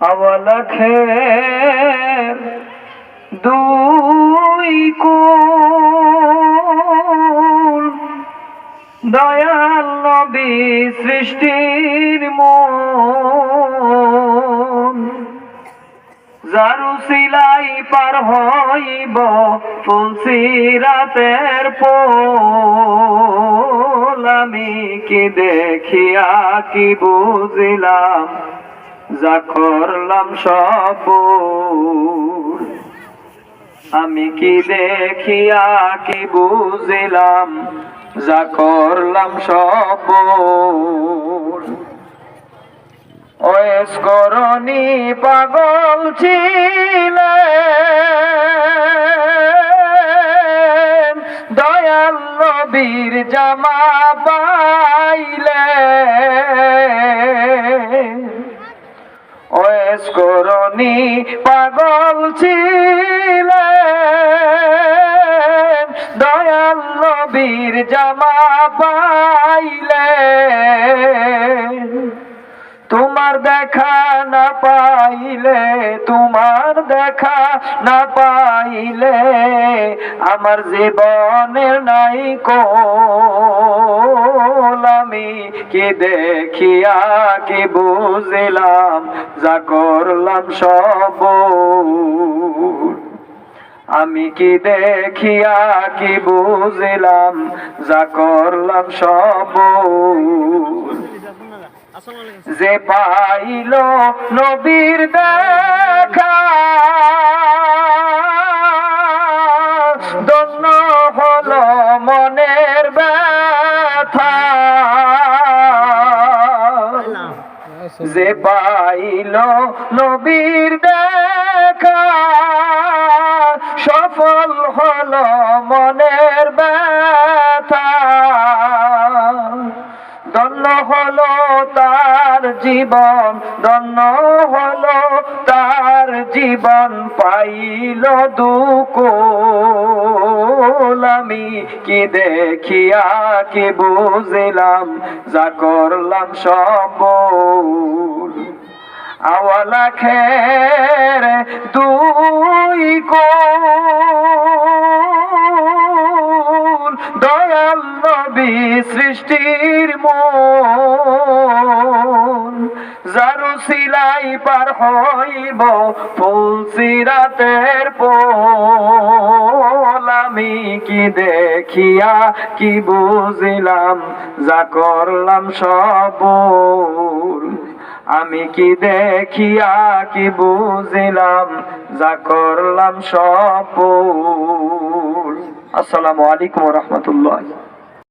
অবলখের দুই কুল। দয়াল নবী সৃষ্টির মন। জারু সিলাই পার হইব ফুলসিরাতের পোল। আমি কি দেখিয়া কি বুঝিলাম? যা করলাম সব আমি কি দেখিয়া কি বুঝিলাম? যা করলাম সব করণি পাগল ছিলেন দয়াল নবীর জামা পাইলে। করণি পাগল ছিলেন। দয়াল নবীর জামা পাইলে তোমার দেখা না পাইলে, তোমার দেখা না পাইলে আমার জীবনের নাই কোল। আমি কি দেখিয়া কি বুঝিলাম, যা করলাম সব। আমি কি দেখিয়া কি বুঝিলাম, যা করলাম সব। যে পাইল নবীর দেখা দন্য হলো মনের ব্যথা। যে পাইল নবীর দেখা সফল হলো ধন্য হলো তার জীবন, ধন্য হলো তার জীবন পাইল দুঃখ আমি কি দেখিয়া কি বুঝিলাম, যা করলাম সব আওয়ালা খের দুই নবী সৃষ্টির মন। জারু সিলাই পার হইব ফুল সিরাতের পোল। আমি কি দেখিয়া কি বুঝিলাম, যা করলাম সব আমি কি দেখিয়া কি বুঝিলাম, যা করলাম সব আসসালামু আলাইকুম রহমতুল্লাহ।